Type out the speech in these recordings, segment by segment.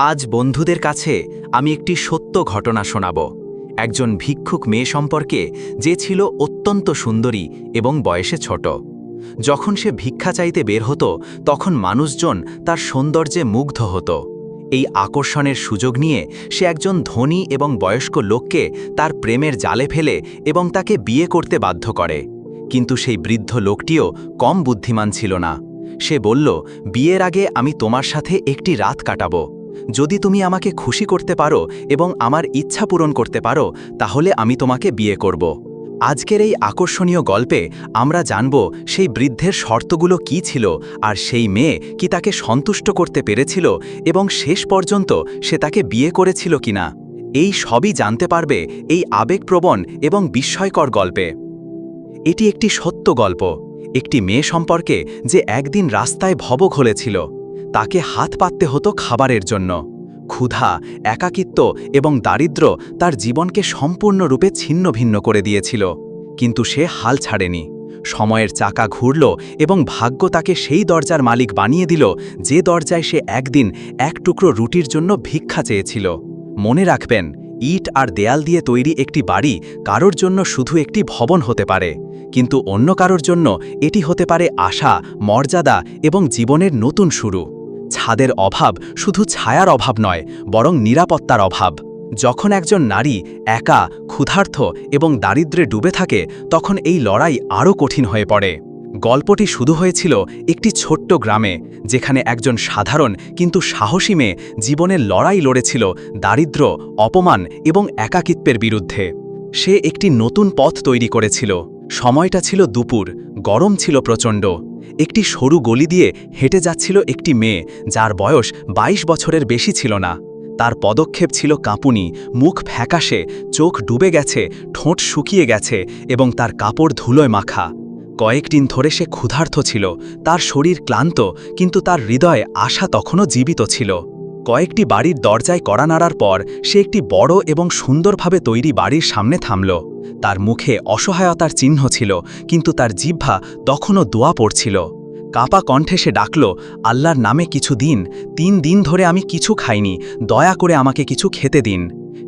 আজ বন্ধুদের কাছে আমি একটি সত্য ঘটনা শোনাব। একজন ভিক্ষুক মেয়ে সম্পর্কে যে ছিল অত্যন্ত সুন্দরী এবং বয়সে ছোট। যখন সে ভিক্ষা চাইতে বের হতো, তখন মানুষজন তার সৌন্দর্যে মুগ্ধ হতো। এই আকর্ষণের সুযোগ নিয়ে সে একজন ধনী এবং বয়স্ক লোককে তার প্রেমের জালে ফেলে এবং তাকে বিয়ে করতে বাধ্য করে। কিন্তু সেই বৃদ্ধ লোকটিও কম বুদ্ধিমান ছিল না। সে বলল, বিয়ের আগে আমি তোমার সাথে একটি রাত কাটাবো। যদি তুমি আমাকে খুশি করতে পারো এবং আমার ইচ্ছা পূরণ করতে পারো, তাহলে আমি তোমাকে বিয়ে করব। আজকের এই আকর্ষণীয় গল্পে আমরা জানব সেই বৃদ্ধের শর্তগুলো কি ছিল আর সেই মেয়ে কি তাকে সন্তুষ্ট করতে পেরেছিল এবং শেষ পর্যন্ত সে তাকে বিয়ে করেছিল কিনা। এই সবই জানতে পারবে এই আবেগপ্রবণ এবং বিস্ময়কর গল্পে। এটি একটি সত্য গল্প, একটি মেয়ে সম্পর্কে যে একদিন রাস্তায় ভব ঘলেছিল তাকে হাত পাততে হতো খাবারের জন্য। ক্ষুধা, একাকিত্ব এবং দারিদ্র্য তার জীবনকে সম্পূর্ণরূপে ছিন্ন ভিন্ন করে দিয়েছিল। কিন্তু সে হাল ছাড়েনি। সময়ের চাকা ঘুরল এবং ভাগ্য তাকে সেই দরজার মালিক বানিয়ে দিল, যে দরজায় সে একদিন এক টুকরো রুটির জন্য ভিক্ষা চেয়েছিল। মনে রাখবেন, ইট আর দেয়াল দিয়ে তৈরি একটি বাড়ি কারোর জন্য শুধু একটি ভবন হতে পারে। কিন্তু অন্য কারোর জন্য এটি হতে পারে আশা, মর্যাদা এবং জীবনের নতুন শুরু। ছাদের অভাব শুধু ছায়ার অভাব নয়, বরং নিরাপত্তার অভাব। যখন একজন নারী একা, ক্ষুধার্থ এবং দারিদ্রে ডুবে থাকে, তখন এই লড়াই আরও কঠিন হয়ে পড়ে। গল্পটি শুরু হয়েছিল একটি ছোট্ট গ্রামে, যেখানে একজন সাধারণ কিন্তু সাহসী মেয়ে জীবনের লড়াই লড়েছিল দারিদ্র্য, অপমান এবং একাকিত্বের বিরুদ্ধে। সে একটি নতুন পথ তৈরি করেছিল। সময়টা ছিল দুপুর, গরম ছিল প্রচণ্ড। একটি সরু গলি দিয়ে হেঁটে যাচ্ছিল একটি মেয়ে, যার বয়স ২২ বছরের বেশি ছিল না। তার পদক্ষেপ ছিল কাঁপুনি, মুখ ফ্যাকাশে, চোখ ডুবে গেছে, ঠোঁট শুকিয়ে গেছে এবং তার কাপড় ধুলোয় মাখা। কয়েকদিন ধরে সে ক্ষুধার্থ ছিল, তার শরীর ক্লান্ত, কিন্তু তার হৃদয়ে আশা তখনও জীবিত ছিল। কয়েকটি বাড়ির দরজায় কড়া নাড়ার পর সে একটি বড় এবং সুন্দরভাবে তৈরি বাড়ির সামনে থামল। তার মুখে অসহায়তার চিহ্ন ছিল, কিন্তু তার জিহ্বা তখনও দোয়া পড়ছিল। কাপা কণ্ঠে সে ডাকল, আল্লাহর নামে কিছু দিন, তিন দিন ধরে আমি কিছু খাইনি, দয়া করে আমাকে কিছু খেতে দিন।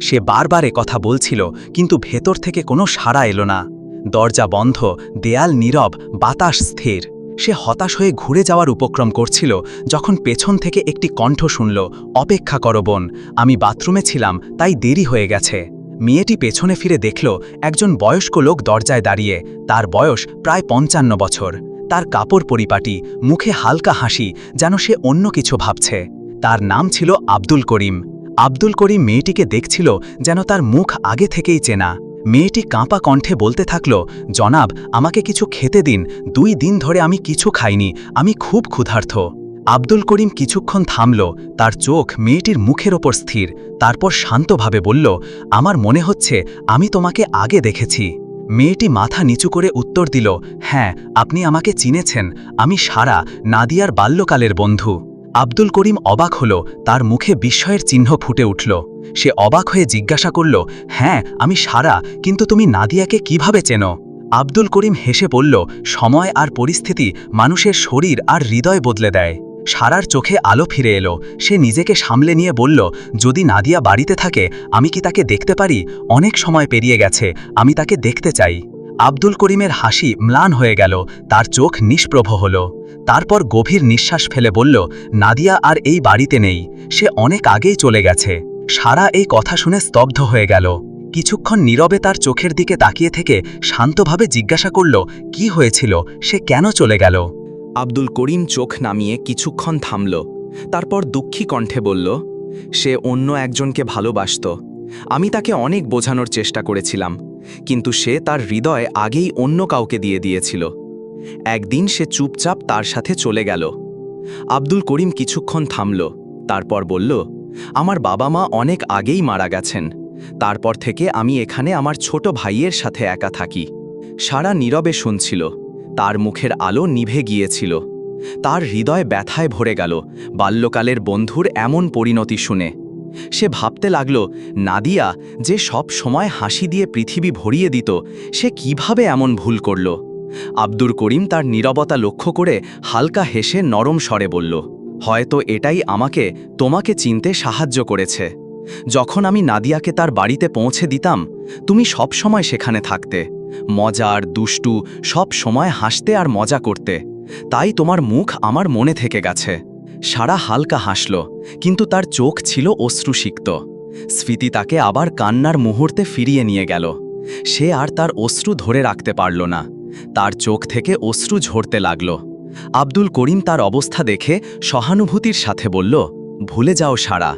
সে বারবার কথা বলছিল, কিন্তু ভেতর থেকে কোনো সাড়া এলো না। দরজা বন্ধ, দেয়াল নীরব, বাতাস স্থির। সে হতাশ হয়ে ঘুরে যাওয়ার উপক্রম করছিল, যখন পেছন থেকে একটি কণ্ঠ শুনল, অপেক্ষা করো বোন, আমি বাথরুমে ছিলাম, তাই দেরি হয়ে গেছে। মেয়েটি পেছনে ফিরে দেখল, একজন বয়স্ক লোক দরজায় দাঁড়িয়ে, তার বয়স প্রায় পঞ্চান্ন বছর। তার কাপড় পরিপাটি, মুখে হালকা হাসি, যেন সে অন্য কিছু ভাবছে। তার নাম ছিল আব্দুল করিম। আব্দুল করিম মেয়েটিকে দেখছিল, যেন তার মুখ আগে থেকেই চেনা। মেয়েটি কাঁপা কণ্ঠে বলতে থাকল, জনাব, আমাকে কিছু খেতে দিন। দুই দিন ধরে আমি কিছু খাইনি। আমি খুব ক্ষুধার্থ। আব্দুল করিম কিছুক্ষণ থামল। তার চোখ মেয়েটির মুখের ওপর স্থির। তারপর শান্তভাবে বলল, আমার মনে হচ্ছে আমি তোমাকে আগে দেখেছি। মেয়েটি মাথা নিচু করে উত্তর দিল হ্যাঁ আপনি আমাকে চিনেছেন। আমি সারা নাদিয়ার বাল্যকালের বন্ধু। আব্দুল করিম অবাক হল, তার মুখে বিস্ময়ের চিহ্ন ফুটে উঠল। সে অবাক হয়ে জিজ্ঞাসা করল হ্যাঁ আমি সারা, কিন্তু তুমি নাদিয়াকে কীভাবে চেনো? আব্দুল করিম হেসে বলল সময় আর পরিস্থিতি মানুষের শরীর আর হৃদয় বদলে দেয়। সারার চোখে আলো ফিরে এলো। সে নিজেকে সামলে নিয়ে বলল, যদি নাদিয়া বাড়িতে থাকে, আমি কি তাকে দেখতে পারি? অনেক সময় পেরিয়ে গেছে, আমি তাকে দেখতে চাই। আব্দুল করিমের হাসি ম্লান হয়ে গেল, তার চোখ নিষ্প্রভ হল। তারপর গভীর নিঃশ্বাস ফেলে বলল, নাদিয়া আর এই বাড়িতে নেই, সে অনেক আগেই চলে গেছে। সারা এই কথা শুনে স্তব্ধ হয়ে গেল। কিছুক্ষণ নীরবে তার চোখের দিকে তাকিয়ে থেকে শান্তভাবে জিজ্ঞাসা করল, কি হয়েছিল? সে কেন চলে গেল? আব্দুল করিম চোখ নামিয়ে কিছুক্ষণ থামল, তারপর দুঃখী কণ্ঠে বলল, সে অন্য একজনকে ভালোবাসত। আমি তাকে অনেক বোঝানোর চেষ্টা করেছিলাম। কিন্তু সে তার হৃদয় আগেই অন্য কাউকে দিয়ে দিয়েছিল। একদিন সে চুপচাপ তার সাথে চলে গেল। আব্দুল করিম কিছুক্ষণ থামল, তারপর বলল, আমার বাবা মা অনেক আগেই মারা গেছেন। তারপর থেকে আমি এখানে আমার ছোট ভাইয়ের সাথে একা থাকি। সারা নীরবে শুনছিল, তার মুখের আলো নিভে গিয়েছিল। তার হৃদয় ব্যথায় ভরে গেল, বাল্যকালের বন্ধুর এমন পরিণতি শুনে। সে ভাবতে লাগল, নাদিয়া, যে সব সময় হাসি দিয়ে পৃথিবী ভরিয়ে দিত, সে কীভাবে এমন ভুল করল? আব্দুর করিম তার নীরবতা লক্ষ্য করে হালকা হেসে নরম স্বরে বলল, হয়তো এটাই আমাকে, তোমাকে চিনতে সাহায্য করেছে। যখন আমি নাদিয়াকে তার বাড়িতে পৌঁছে দিতাম, তুমি সব সময় সেখানে থাকতে। মজার, দুষ্টু, সব সময় হাসতে আর মজা করতে। তাই তোমার মুখ আমার মনে থেকে গেছে। সারা হালকা হাসল, কিন্তু তার চোখ ছিল অশ্রুসিক্ত। স্ফীতি তাকে আবার কান্নার মুহূর্তে ফিরিয়ে নিয়ে গেল। সে আর তার অশ্রু ধরে রাখতে পারল না। তার চোখ থেকে অশ্রু ঝরতে লাগল। আব্দুল করিম তার অবস্থা দেখে সহানুভূতির সাথে বলল, ভুলে যাও সারা।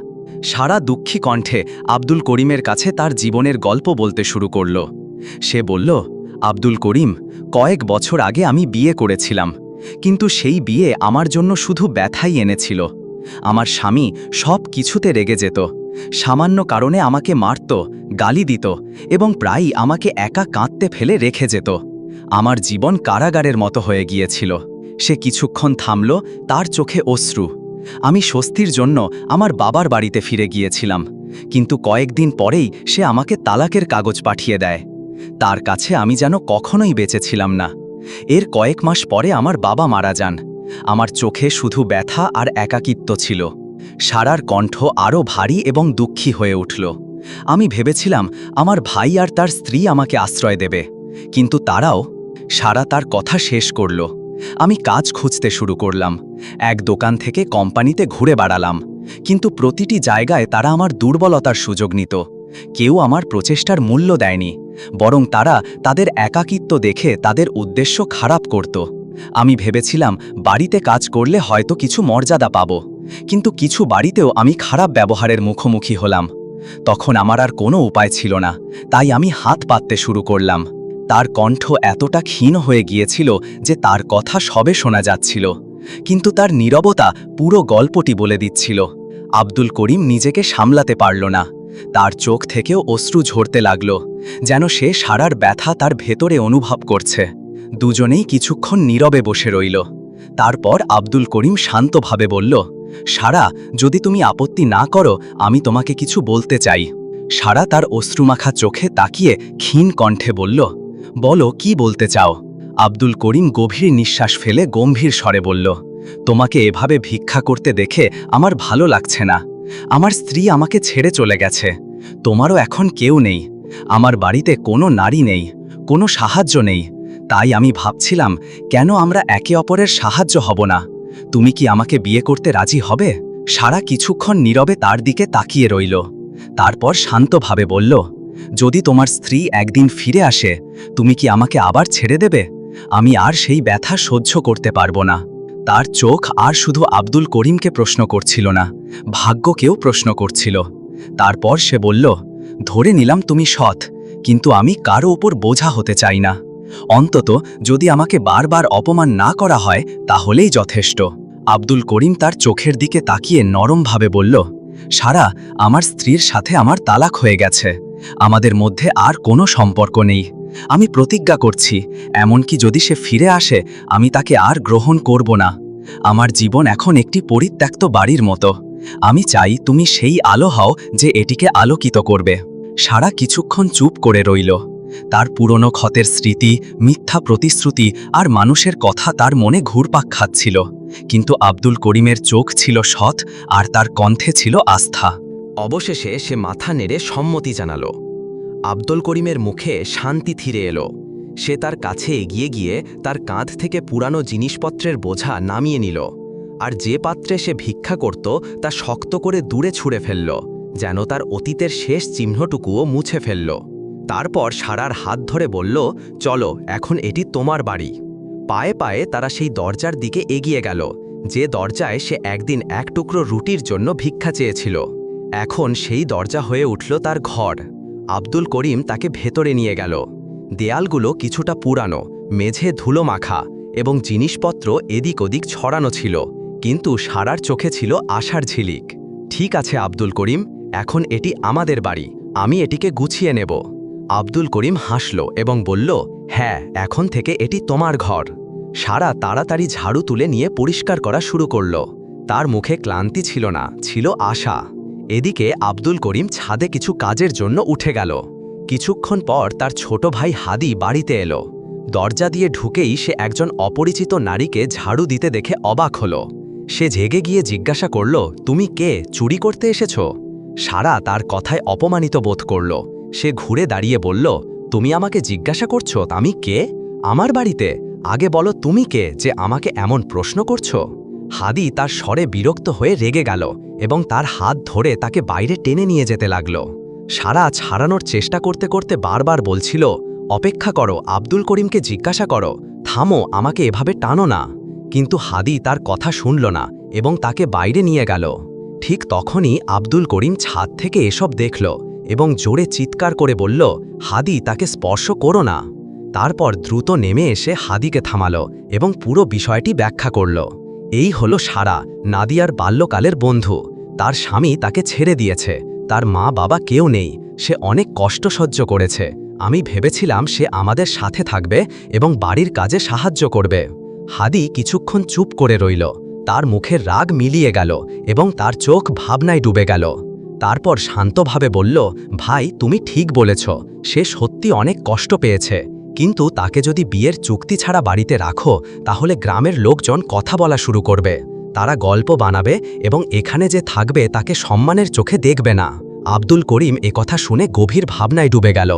সারা দুঃখী কণ্ঠে আব্দুল করিমের কাছে তার জীবনের গল্প বলতে শুরু করল। সে বলল, আব্দুল করিম, কয়েক বছর আগে আমি বিয়ে করেছিলাম। কিন্তু সেই বিয়ে আমার জন্য শুধু ব্যথাই এনেছিল। আমার স্বামী সব কিছুতে রেগে যেত। সামান্য কারণে আমাকে মারত, গালি দিত এবং প্রায়ই আমাকে একা কাঁদতে ফেলে রেখে যেত। আমার জীবন কারাগারের মতো হয়ে গিয়েছিল। সে কিছুক্ষণ থামল, তার চোখে অশ্রু। আমি স্বস্তির জন্য আমার বাবার বাড়িতে ফিরে গিয়েছিলাম, কিন্তু কয়েকদিন পরেই সে আমাকে তালাকের কাগজ পাঠিয়ে দেয়। তার কাছে আমি যেন কখনোই বেঁচেছিলাম না। এর কয়েক মাস পরে আমার বাবা মারা যান। আমার চোখে শুধু ব্যথা আর একাকিত্ব ছিল। সারার কণ্ঠ আরও ভারী এবং দুঃখী হয়ে উঠল। আমি ভেবেছিলাম, আমার ভাই আর তার স্ত্রী আমাকে আশ্রয় দেবে। কিন্তু তারাও, সারা তার কথা শেষ করল। আমি কাজ খুঁজতে শুরু করলাম। এক দোকান থেকে কোম্পানিতে ঘুরে বেড়ালাম। কিন্তু প্রতিটি জায়গায় তারা আমার দুর্বলতার সুযোগ নিত। কেউ আমার প্রচেষ্টার মূল্য দেয়নি, বরং তারা তাদের একাকিত্ব দেখে তাদের উদ্দেশ্য খারাপ করত। আমি ভেবেছিলাম, বাড়িতে কাজ করলে হয়তো কিছু মর্যাদা পাব, কিন্তু কিছু বাড়িতেও আমি খারাপ ব্যবহারের মুখোমুখি হলাম। তখন আমার আর কোনো উপায় ছিল না, তাই আমি হাত পাততে শুরু করলাম। তার কণ্ঠ এতটা ক্ষীণ হয়ে গিয়েছিল যে তার কথা সবে শোনা যাচ্ছিল, কিন্তু তার নীরবতা পুরো গল্পটি বলে দিচ্ছিল। আব্দুল করিম নিজেকে সামলাতে পারল না। তার চোখ থেকেও অশ্রু ঝরতে লাগল, যেন সে সারার ব্যথা তার ভেতরে অনুভব করছে। দুজনেই কিছুক্ষণ নীরবে বসে রইল। তারপর আব্দুল করিম শান্তভাবে বলল, সারা, যদি তুমি আপত্তি না করো, আমি তোমাকে কিছু বলতে চাই। সারা তার অশ্রুমাখা চোখে তাকিয়ে ক্ষীণ কণ্ঠে বলল, বলো, কি বলতে চাও? আব্দুল করিম গভীর নিঃশ্বাস ফেলে গম্ভীর স্বরে বলল, তোমাকে এভাবে ভিক্ষা করতে দেখে আমার ভালো লাগছে না। আমার স্ত্রী আমাকে ছেড়ে চলে গেছে। তোমারও এখন কেউ নেই। আমার বাড়িতে কোনো নারী নেই, কোনো সাহায্য নেই। তাই আমি ভাবছিলাম, কেন আমরা একে অপরের সাহায্য হব না? তুমি কি আমাকে বিয়ে করতে রাজি হবে? সারা কিছুক্ষণ নীরবে তার দিকে তাকিয়ে রইল। তারপর শান্তভাবে বলল, যদি তোমার স্ত্রী একদিন ফিরে আসে, তুমি কি আমাকে আবার ছেড়ে দেবে? আমি আর সেই ব্যথা সহ্য করতে পারব না। তার চোখ আর শুধু আব্দুল করিমকে প্রশ্ন করছিল না, ভাগ্যকেও প্রশ্ন করছিল। তারপর সে বলল, ধরে নিলাম তুমি সৎ, কিন্তু আমি কারও ওপর বোঝা হতে চাই না। অন্তত যদি আমাকে বারবার অপমান না করা হয়, তাহলেই যথেষ্ট। আব্দুল করিম তার চোখের দিকে তাকিয়ে নরমভাবে বলল, সারা, আমার স্ত্রীর সাথে আমার তালাক হয়ে গেছে। আমাদের মধ্যে আর কোনো সম্পর্ক নেই। আমি প্রতিজ্ঞা করছি, এমনকি যদি সে ফিরে আসে, আমি তাকে আর গ্রহণ করব না। আমার জীবন এখন একটি পরিত্যক্ত বাড়ির মতো। আমি চাই তুমি সেই আলো হও যে এটিকে আলোকিত করবে। সারা কিছুক্ষণ চুপ করে রইল। তার পুরনো ক্ষতের স্মৃতি, মিথ্যা প্রতিশ্রুতি আর মানুষের কথা তার মনে ঘুরপাক খাচ্ছিল। কিন্তু আব্দুল করিমের চোখ ছিল সৎ আর তার কণ্ঠে ছিল আস্থা। অবশেষে সে মাথা নেড়ে সম্মতি জানালো। আব্দুল করিমের মুখে শান্তি থিরে এলো। সে তার কাছে এগিয়ে গিয়ে তার কাঁধ থেকে পুরানো জিনিসপত্রের বোঝা নামিয়ে নিল। আর যে পাত্রে সে ভিক্ষা করত, তা শক্ত করে দূরে ছুঁড়ে ফেলল, যেন তার অতীতের শেষ চিহ্নটুকুও মুছে ফেলল। তারপর সারার হাত ধরে বলল, চলো, এখন এটি তোমার বাড়ি। পায়ে পায়ে তারা সেই দরজার দিকে এগিয়ে গেল, যে দরজায় সে একদিন এক টুকরো রুটির জন্য ভিক্ষা চেয়েছিল। এখন সেই দরজা হয়ে উঠল তার ঘর। আব্দুল করিম তাকে ভেতরে নিয়ে গেল। দেয়ালগুলো কিছুটা পুরানো, মেঝে ধুলো মাখা এবং জিনিসপত্র এদিক ওদিক ছড়ানো ছিল, কিন্তু সারার চোখে ছিল আশার ঝিলিক। ঠিক আছে আব্দুল করিম, এখন এটি আমাদের বাড়ি, আমি এটিকে গুছিয়ে নেব। আব্দুল করিম হাসল এবং বলল হ্যাঁ এখন থেকে এটি তোমার ঘর। সারা তাড়াতাড়ি ঝাড়ু তুলে নিয়ে পরিষ্কার করা শুরু করল। তার মুখে ক্লান্তি ছিল না, ছিল আশা। এদিকে আব্দুল করিম ছাদে কিছু কাজের জন্য উঠে গেল। কিছুক্ষণ পর তার ছোট ভাই হাদি বাড়িতে এলো। দরজা দিয়ে ঢুকেই সে একজন অপরিচিত নারীকে ঝাড়ু দিতে দেখে অবাক হল। সে জেগে গিয়ে জিজ্ঞাসা করল, তুমি কে? চুরি করতে এসেছ? সারা তার কথায় অপমানিত বোধ করল। সে ঘুরে দাঁড়িয়ে বলল, তুমি আমাকে জিজ্ঞাসা করছ, আমি কে? আমার বাড়িতে? আগে বলো তুমি কে, যে আমাকে এমন প্রশ্ন করছ? হাদি তার স্বরে বিরক্ত হয়ে রেগে গেল। এবং তার হাত ধরে তাকে বাইরে টেনে নিয়ে যেতে লাগল। সারা ছাড়ানোর চেষ্টা করতে করতে বারবার বলছিল, অপেক্ষা করো, আব্দুল করিমকে জিজ্ঞাসা করো। থামো, আমাকে এভাবে টানো না। কিন্তু হাদি তার কথা শুনল না এবং তাকে বাইরে নিয়ে গেল। ঠিক তখনই আব্দুল করিম ছাদ থেকে এসব দেখল এবং জোরে চিৎকার করে বলল, হাদি, তাকে স্পর্শ করো না। তারপর দ্রুত নেমে এসে হাদিকে থামালো এবং পুরো বিষয়টি ব্যাখ্যা করল। এই হলো সারা, নাদিয়ার বাল্যকালের বন্ধু। তার স্বামী তাকে ছেড়ে দিয়েছে। তার মা বাবা কেউ নেই। সে অনেক কষ্ট সহ্য করেছে। আমি ভেবেছিলাম সে আমাদের সাথে থাকবে এবং বাড়ির কাজে সাহায্য করবে। হাদি কিছুক্ষণ চুপ করে রইল। তার মুখের রাগ মিলিয়ে গেল এবং তার চোখ ভাবনায় ডুবে গেল। তারপর শান্তভাবে বলল, ভাই, তুমি ঠিক বলেছ। সে সত্যি অনেক কষ্ট পেয়েছে। কিন্তু তাকে যদি বিয়ের চুক্তি ছাড়া বাড়িতে রাখো, তাহলে গ্রামের লোকজন কথা বলা শুরু করবে। তারা গল্প বানাবে এবং এখানে যে থাকবে তাকে সম্মানের চোখে দেখবে না। আব্দুল করিম কথা শুনে গভীর ভাবনায় ডুবে গেল।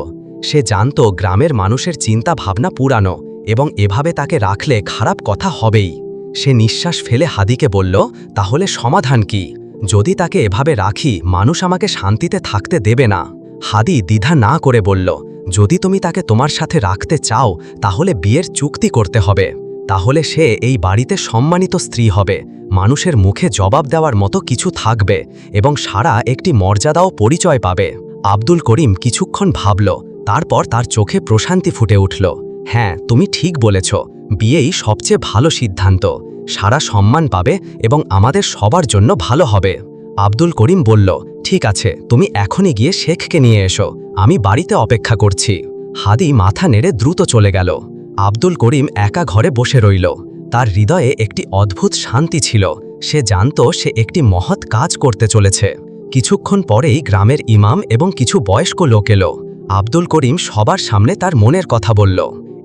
সে জানত গ্রামের মানুষের চিন্তা ভাবনা পুরানো এবং এভাবে তাকে রাখলে খারাপ কথা হবেই। সে নিঃশ্বাস ফেলে হাদিকে বলল, তাহলে সমাধান কি? যদি তাকে এভাবে রাখি, মানুষ আমাকে শান্তিতে থাকতে দেবে না। হাদি দ্বিধা না করে বলল, যদি তুমি তাকে তোমার সাথে রাখতে চাও, তাহলে বিয়ের চুক্তি করতে হবে। তাহলে সে এই বাড়িতে সম্মানিত স্ত্রী হবে। মানুষের মুখে জবাব দেওয়ার মতো কিছু থাকবে এবং সারা একটি মর্যাদাও পরিচয় পাবে। আব্দুল করিম কিছুক্ষণ ভাবল, তারপর তার চোখে প্রশান্তি ফুটে উঠল। হ্যাঁ তুমি ঠিক বলেছ, বিয়েই সবচেয়ে ভালো সিদ্ধান্ত। সারা সম্মান পাবে এবং আমাদের সবার জন্য ভালো হবে। আব্দুল করিম বলল, ঠিক আছে, তুমি এখনই গিয়ে শেখকে নিয়ে এসো, আমি বাড়িতে অপেক্ষা করছি। হাদি মাথা নেড়ে দ্রুত চলে গেল। আব্দুল করিম একা ঘরে বসে রইল। তার হৃদয়ে একটি অদ্ভুত শান্তি ছিল। সে জানত সে একটি মহৎ কাজ করতে চলেছে। কিছুক্ষণ পরেই গ্রামের ইমাম এবং কিছু বয়স্ক লোক এলো। আব্দুল করিম সবার সামনে তার মনের কথা বলল,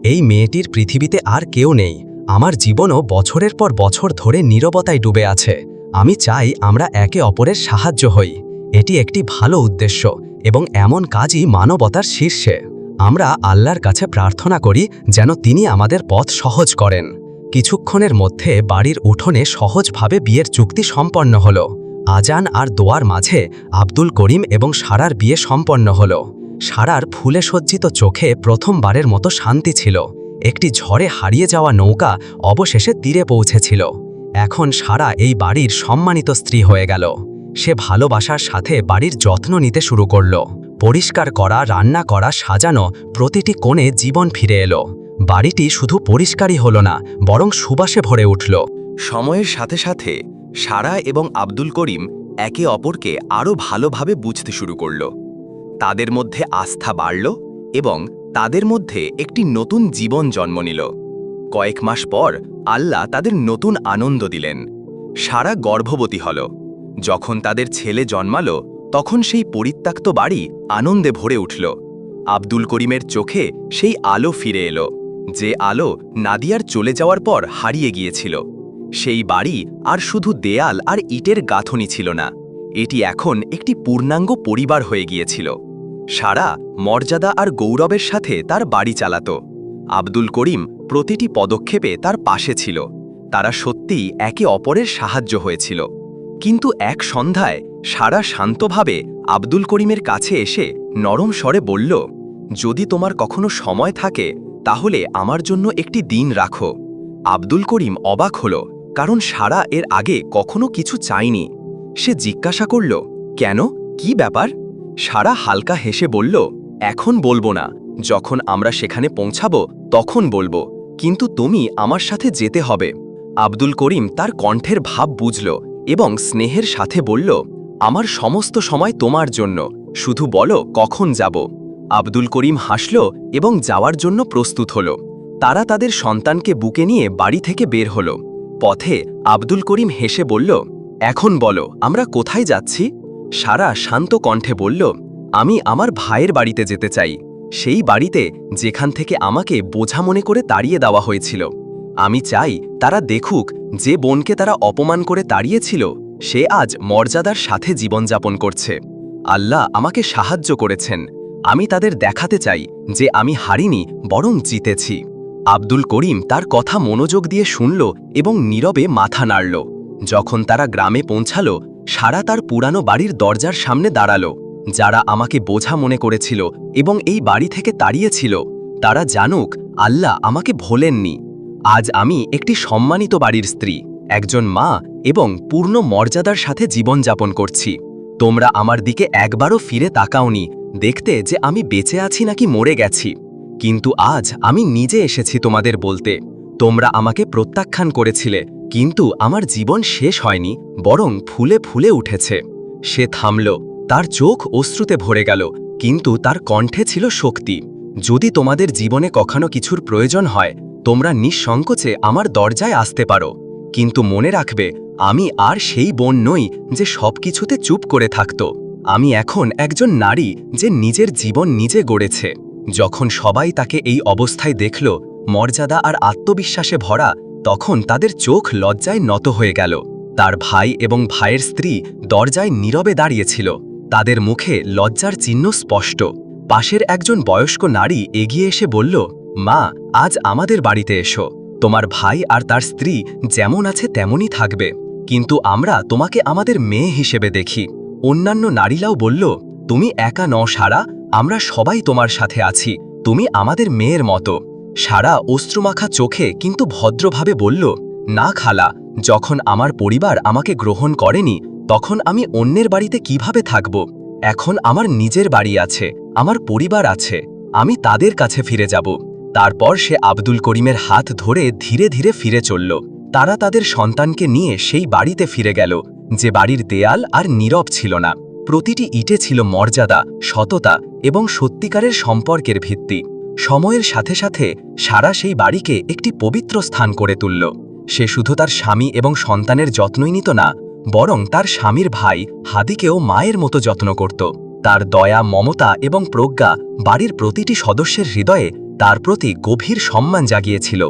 এই মেয়েটির পৃথিবীতে আর কেউ নেই। আমার জীবনও বছরের পর বছর ধরে নীরবতায় ডুবে আছে। আমি চাই আমরা একে অপরের সাহায্য হই। এটি একটি ভালো উদ্দেশ্য এবং এমন কাজই মানবতার শীর্ষে। আমরা আল্লাহর কাছে প্রার্থনা করি যেন তিনি আমাদের পথ সহজ করেন। কিছুক্ষণের মধ্যে বাড়ির উঠোনে সহজভাবে বিয়ের চুক্তি সম্পন্ন হল। আজান আর দোয়ার মাঝে আব্দুল করিম এবং সারার বিয়ে সম্পন্ন হল। সারার ফুলে সজ্জিত চোখে প্রথমবারের মতো শান্তি ছিল। একটি ঝড়ে হারিয়ে যাওয়া নৌকা অবশেষে তীরে পৌঁছেছিল। এখন সারা এই বাড়ির সম্মানিত স্ত্রী হয়ে গেল। সে ভালোবাসার সাথে বাড়ির যত্ন নিতে শুরু করল। পরিষ্কার করা, রান্না করা, সাজানো প্রতিটি কোণে জীবন ফিরে এলো। বাড়িটি শুধু পরিষ্কারই হলো না, বরং সুবাসে ভরে উঠল। সময়ের সাথে সাথে সারা এবং আব্দুল করিম একে অপরকে আরও ভালোভাবে বুঝতে শুরু করল। তাদের মধ্যে আস্থা বাড়ল এবং তাদের মধ্যে একটি নতুন জীবন জন্ম নিল। কয়েক মাস পর আল্লাহ তাদের নতুন আনন্দ দিলেন। সারা গর্ভবতী হল। যখন তাদের ছেলে জন্মালো তখন সেই পরিত্যক্ত বাড়ি আনন্দে ভরে উঠল। আব্দুল করিমের চোখে সেই আলো ফিরে এলো, যে আলো নাদিয়ার চলে যাওয়ার পর হারিয়ে গিয়েছিল। সেই বাড়ি আর শুধু দেয়াল আর ইটের গাঁথনি ছিল না, এটি এখন একটি পূর্ণাঙ্গ পরিবার হয়ে গিয়েছিল। সারা মর্যাদা আর গৌরবের সাথে তার বাড়ি চালাত। আব্দুল করিম প্রতিটি পদক্ষেপে তার পাশে ছিল, তারা সত্যিই একে অপরের সাহায্য হয়েছিল। কিন্তু এক সন্ধ্যায় সারা শান্তভাবে আব্দুল করিমের কাছে এসে নরম স্বরে বলল, যদি তোমার কখনো সময় থাকে, তাহলে আমার জন্য একটি দিন রাখো। আব্দুল করিম অবাক হল, কারণ সারা এর আগে কখনো কিছু চায়নি। সে জিজ্ঞাসা করল, কেন? কি ব্যাপার? সারা হালকা হেসে বলল, এখন বলব না। যখন আমরা সেখানে পৌঁছাব, তখন বলব। কিন্তু তুমি আমার সাথে যেতে হবে। আব্দুল করিম তার কণ্ঠের ভাব বুঝল এবং স্নেহের সাথে বলল আমার সমস্ত সময় তোমার জন্য। শুধু বলো কখন যাব। আব্দুল করিম হাসল এবং যাওয়ার জন্য প্রস্তুত হল। তারা তাদের সন্তানকে বুকে নিয়ে বাড়ি থেকে বের হল। পথে আব্দুল করিম হেসে বলল, এখন বলো, আমরা কোথায় যাচ্ছি? সারা শান্ত কণ্ঠে বলল, আমি আমার ভাইয়ের বাড়িতে যেতে চাই। সেই বাড়িতে যেখান থেকে আমাকে বোঝা মনে করে তাড়িয়ে দেওয়া হয়েছিল। আমি চাই তারা দেখুক যে বোনকে তারা অপমান করে তাড়িয়েছিল সে আজ মর্যাদার সাথে জীবনযাপন করছে। আল্লাহ আমাকে সাহায্য করেছেন। আমি তাদের দেখাতে চাই যে আমি হারিনি, বরং জিতেছি। আব্দুল করিম তার কথা মনোযোগ দিয়ে শুনল এবং নীরবে মাথা নাড়ল। যখন তারা গ্রামে পৌঁছাল, সারা তার পুরানো বাড়ির দরজার সামনে দাঁড়াল। যারা আমাকে বোঝা মনে করেছিল এবং এই বাড়ি থেকে তাড়িয়েছিল, তারা জানুক, আল্লাহ আমাকে ভোলেননি। আজ আমি একটি সম্মানিত বাড়ির স্ত্রী, একজন মা এবং পূর্ণ মর্যাদার সাথে জীবনযাপন করছি। তোমরা আমার দিকে একবারও ফিরে তাকাওনি, দেখতে যে আমি বেঁচে আছি নাকি মরে গেছি। কিন্তু আজ আমি নিজে এসেছি তোমাদের বলতে। তোমরা আমাকে প্রত্যাখ্যান করেছিলে, কিন্তু আমার জীবন শেষ হয়নি, বরং ফুলে ফুলে উঠেছে। সে থামল, তার চোখ অশ্রুতে ভরে গেল, কিন্তু তার কণ্ঠে ছিল শক্তি। যদি তোমাদের জীবনে কখনো কিছুর প্রয়োজন হয়, তোমরা নিঃসংকোচে আমার দরজায় আসতে পারো। কিন্তু মনে রাখবে আমি আর সেই বোন নই যে সবকিছুতে চুপ করে থাকত। আমি এখন একজন নারী যে নিজের জীবন নিজে গড়েছে। যখন সবাই তাকে এই অবস্থায় দেখল, মর্যাদা আর আত্মবিশ্বাসে ভরা, তখন তাদের চোখ লজ্জায় নত হয়ে গেল। তার ভাই এবং ভাইয়ের স্ত্রী দরজায় নীরবে দাঁড়িয়েছিল। তাদের মুখে লজ্জার চিহ্ন স্পষ্ট। পাশের একজন বয়স্ক নারী এগিয়ে এসে বলল, মা, আজ আমাদের বাড়িতে এসো। তোমার ভাই আর তার স্ত্রী যেমন আছে তেমনই থাকবে। কিন্তু আমরা তোমাকে আমাদের মেয়ে হিসেবে দেখি। অন্যান্য নারীরাও বলল, তুমি একা ন সারা, আমরা সবাই তোমার সাথে আছি, তুমি আমাদের মেয়ের মতো। সারা অশ্রুমাখা চোখে কিন্তু ভদ্রভাবে বলল, না খালা, যখন আমার পরিবার আমাকে গ্রহণ করেনি, তখন আমি অন্যের বাড়িতে কীভাবে থাকব? এখন আমার নিজের বাড়ি আছে, আমার পরিবার আছে, আমি তাদের কাছে ফিরে যাব। তারপর সে আব্দুল করিমের হাত ধরে ধীরে ধীরে ফিরে চলল। তারা তাদের সন্তানকে নিয়ে সেই বাড়িতে ফিরে গেল, যে বাড়ির দেয়াল আর নীরব ছিল না। প্রতিটি ইটে ছিল মর্যাদা, সততা এবং সত্যিকারের সম্পর্কের ভিত্তি। সময়ের সাথে সাথে সারা সেই বাড়িকে একটি পবিত্র স্থান করে তুলল। সে শুধু তার স্বামী এবং সন্তানের যত্নই নিত না, বরং তার স্বামীর ভাই হাদিকেও মায়ের মতো যত্ন করত। তার দয়া, মমতা এবং প্রজ্ঞা বাড়ির প্রতিটি সদস্যের হৃদয়ে তার প্রতি গভীর সম্মান জাগিয়েছিল।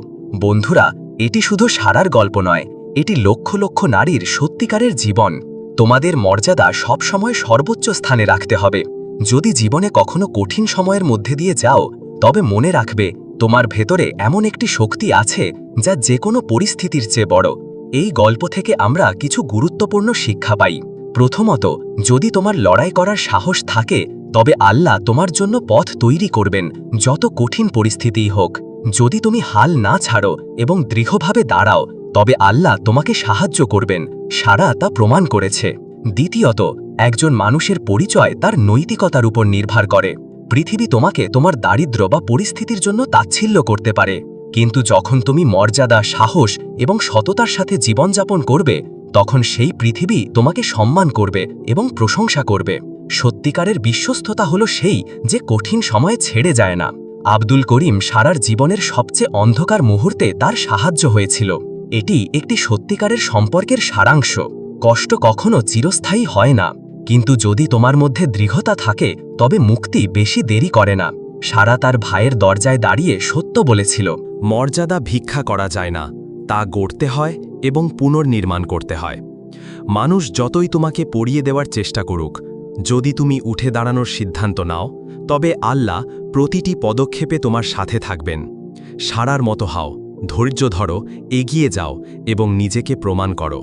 বন্ধুরা এটি শুধু সারার গল্প নয়, এটি লক্ষ লক্ষ নারীর সত্যিকারের জীবন। তোমাদের মর্যাদা সবসময় সর্বোচ্চ স্থানে রাখতে হবে। যদি জীবনে কখনো কঠিন সময়ের মধ্যে দিয়ে যাও, তবে মনে রাখবে, তোমার ভেতরে এমন একটি শক্তি আছে, যা যে কোনো পরিস্থিতির চেয়ে বড়। এই গল্প থেকে আমরা কিছু গুরুত্বপূর্ণ শিক্ষা পাই। প্রথমত, যদি তোমার লড়াই করার সাহস থাকে, তবে আল্লাহ তোমার জন্য পথ তৈরি করবেন, যত কঠিন পরিস্থিতিই হোক। যদি তুমি হাল না ছাড়ো এবং দৃঢ়ভাবে দাঁড়াও, তবে আল্লাহ তোমাকে সাহায্য করবেন। সারা তা প্রমাণ করেছে। দ্বিতীয়ত, একজন মানুষের পরিচয় তার নৈতিকতার উপর নির্ভর করে। পৃথিবী তোমাকে তোমার দারিদ্র বা পরিস্থিতির জন্য তাচ্ছিল্য করতে পারে। কিন্তু যখন তুমি মর্যাদা, সাহস এবং সততার সাথে জীবনযাপন করবে, তখন সেই পৃথিবী তোমাকে সম্মান করবে এবং প্রশংসা করবে। সত্যিকারের বিশ্বস্ততা হলো সেই যে কঠিন সময়ে ছেড়ে যায় না। আব্দুল করিম সারার জীবনের সবচেয়ে অন্ধকার মুহূর্তে তার সাহায্য হয়েছিল। এটি একটি সত্যিকারের সম্পর্কের সারাংশ। কষ্ট কখনো চিরস্থায়ী হয় না। কিন্তু যদি তোমার মধ্যে দৃঢ়তা থাকে, তবে মুক্তি বেশি দেরি করে না। সারা তার ভাইয়ের দরজায় দাঁড়িয়ে সত্য বলেছিল, মর্যাদা ভিক্ষা করা যায় না। তা গড়তে হয় এবং পুনর্নির্মাণ করতে হয়। মানুষ যতই তোমাকে পড়িয়ে দেওয়ার চেষ্টা করুক, যদি তুমি উঠে দাঁড়ানোর সিদ্ধান্ত নাও তবে আল্লাহ প্রতিটি পদক্ষেপে তোমার সাথে থাকবেন। সারার মতো হাও, ধৈর্য ধরো, এগিয়ে যাও এবং নিজেকে প্রমাণ করো।